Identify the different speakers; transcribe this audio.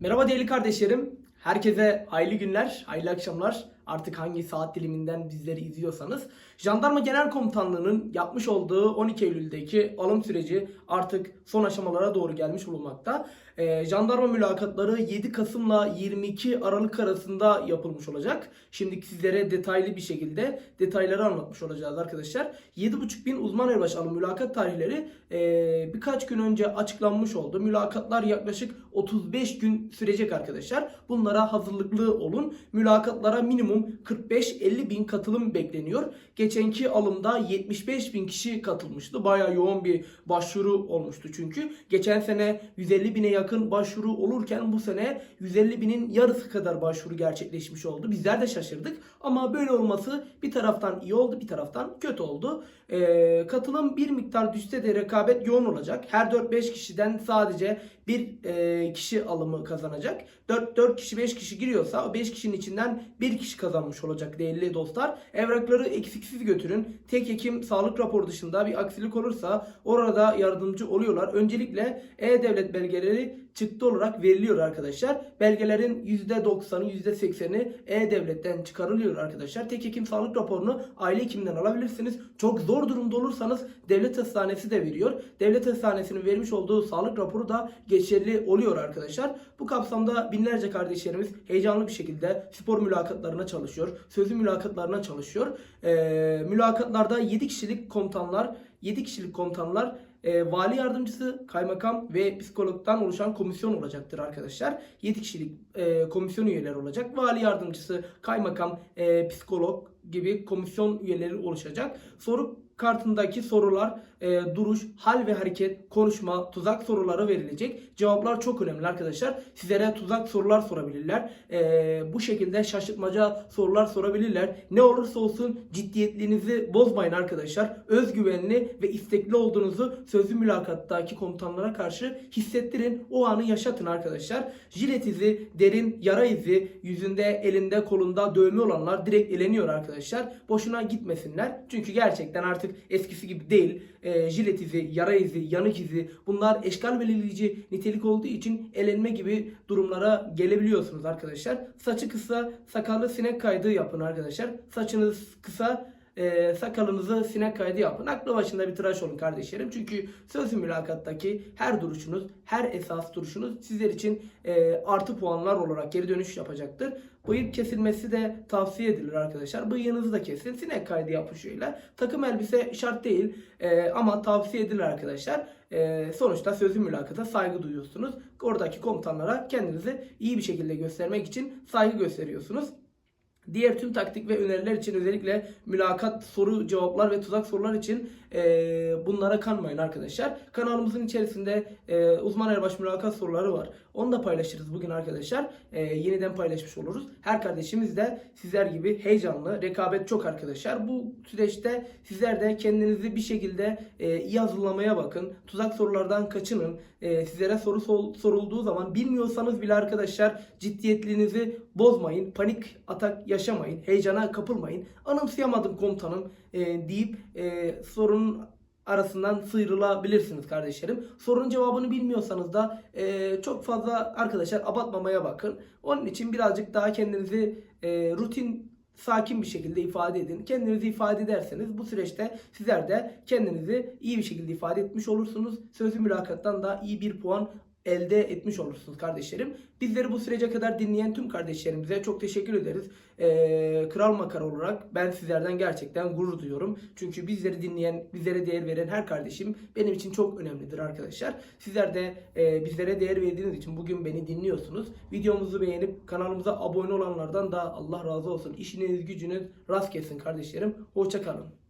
Speaker 1: Merhaba değerli kardeşlerim. Herkese hayırlı günler, hayırlı akşamlar. Artık hangi saat diliminden bizleri izliyorsanız. Jandarma Genel Komutanlığı'nın yapmış olduğu 12 Eylül'deki alım süreci artık son aşamalara doğru gelmiş bulunmakta. Ee, jandarma mülakatları 7 Kasım'la 22 Aralık arasında yapılmış olacak. Şimdi sizlere detaylı bir şekilde detayları anlatmış olacağız arkadaşlar. 7.5 bin uzman erbaş alım mülakat tarihleri ee, birkaç gün önce açıklanmış oldu. Mülakatlar yaklaşık 35 gün sürecek arkadaşlar. Bunlara hazırlıklı olun. Mülakatlara minimum 45-50 bin katılım bekleniyor. Geçenki alımda 75 bin kişi katılmıştı. Bayağı yoğun bir başvuru olmuştu çünkü. Geçen sene 150 bine yakın başvuru olurken bu sene 150 binin yarısı kadar başvuru gerçekleşmiş oldu. Bizler de şaşırdık. Ama böyle olması bir taraftan iyi oldu bir taraftan kötü oldu. Ee, katılım bir miktar düşse de rekabet yoğun olacak. Her 4-5 kişiden sadece bir e, kişi alımı kazanacak. 4, 4 kişi 5 kişi giriyorsa o 5 kişinin içinden bir kişi kazanmış olacak değerli dostlar. Evrakları eksiksiz götürün. Tek hekim sağlık raporu dışında bir aksilik olursa orada yardımcı oluyorlar. Öncelikle E-Devlet belgeleri çıktı olarak veriliyor arkadaşlar. Belgelerin %90'ı %80'i E-Devlet'ten çıkarılıyor arkadaşlar. Tek hekim sağlık raporunu aile hekiminden alabilirsiniz. Çok zor durumda olursanız devlet hastanesi de veriyor. Devlet hastanesinin vermiş olduğu sağlık raporu da geçerli oluyor arkadaşlar. Bu kapsamda binlerce kardeşlerimiz heyecanlı bir şekilde spor mülakatlarına çalışıyor. Sözlü mülakatlarına çalışıyor. Ee, mülakatlarda 7 kişilik komutanlar 7 kişilik komutanlar e, vali yardımcısı, kaymakam ve psikologdan oluşan komisyon olacaktır arkadaşlar. 7 kişilik e, komisyon üyeleri olacak. Vali yardımcısı, kaymakam, e, psikolog gibi komisyon üyeleri oluşacak. Soru kartındaki sorular, e, duruş, hal ve hareket, konuşma, tuzak soruları verilecek. Cevaplar çok önemli arkadaşlar. Sizlere tuzak sorular sorabilirler. E, bu şekilde şaşırtmaca sorular sorabilirler. Ne olursa olsun ciddiyetliğinizi bozmayın arkadaşlar. Özgüvenli ve istekli olduğunuzu sözlü mülakattaki komutanlara karşı hissettirin. O anı yaşatın arkadaşlar. Jilet izi, derin yara izi, yüzünde, elinde, kolunda dövme olanlar direkt eleniyor arkadaşlar. Boşuna gitmesinler. Çünkü gerçekten artık eskisi gibi değil. E, jilet izi, yara izi, yanık izi bunlar eşkal belirleyici nitelik olduğu için elenme gibi durumlara gelebiliyorsunuz arkadaşlar. Saçı kısa, sakallı sinek kaydı yapın arkadaşlar. Saçınız kısa, e, sakalınızı sinek kaydı yapın. Aklı başında bir tıraş olun kardeşlerim. Çünkü sözlü mülakattaki her duruşunuz, her esas duruşunuz sizler için e, artı puanlar olarak geri dönüş yapacaktır. Bıyık kesilmesi de tavsiye edilir arkadaşlar. Bıyığınızı da kesin. Sinek kaydı yapın şöyle. Takım elbise şart değil e, ama tavsiye edilir arkadaşlar. E, sonuçta sözlü mülakata saygı duyuyorsunuz. Oradaki komutanlara kendinizi iyi bir şekilde göstermek için saygı gösteriyorsunuz. Diğer tüm taktik ve öneriler için özellikle mülakat soru cevaplar ve tuzak sorular için e, bunlara kanmayın arkadaşlar. Kanalımızın içerisinde e, uzman erbaş mülakat soruları var. Onu da paylaşırız bugün arkadaşlar. E, yeniden paylaşmış oluruz. Her kardeşimiz de sizler gibi heyecanlı. Rekabet çok arkadaşlar. Bu süreçte sizler de kendinizi bir şekilde e, iyi hazırlamaya bakın. Tuzak sorulardan kaçının. E, sizlere soru sol- sorulduğu zaman bilmiyorsanız bile arkadaşlar ciddiyetliğinizi bozmayın. Panik atak yaşamayın. Heyecana kapılmayın. Anımsayamadım komutanım e, deyip e, sorunun arasından sıyrılabilirsiniz kardeşlerim. Sorunun cevabını bilmiyorsanız da e, çok fazla arkadaşlar abartmamaya bakın. Onun için birazcık daha kendinizi e, rutin sakin bir şekilde ifade edin. Kendinizi ifade ederseniz bu süreçte sizler de kendinizi iyi bir şekilde ifade etmiş olursunuz. Sözlü mülakattan da iyi bir puan elde etmiş olursunuz kardeşlerim. Bizleri bu sürece kadar dinleyen tüm kardeşlerimize çok teşekkür ederiz. Ee, Kral Makar olarak ben sizlerden gerçekten gurur duyuyorum. Çünkü bizleri dinleyen, bizlere değer veren her kardeşim benim için çok önemlidir arkadaşlar. Sizler de e, bizlere değer verdiğiniz için bugün beni dinliyorsunuz. Videomuzu beğenip kanalımıza abone olanlardan da Allah razı olsun. İşiniz gücünüz rast gelsin kardeşlerim. Hoşçakalın.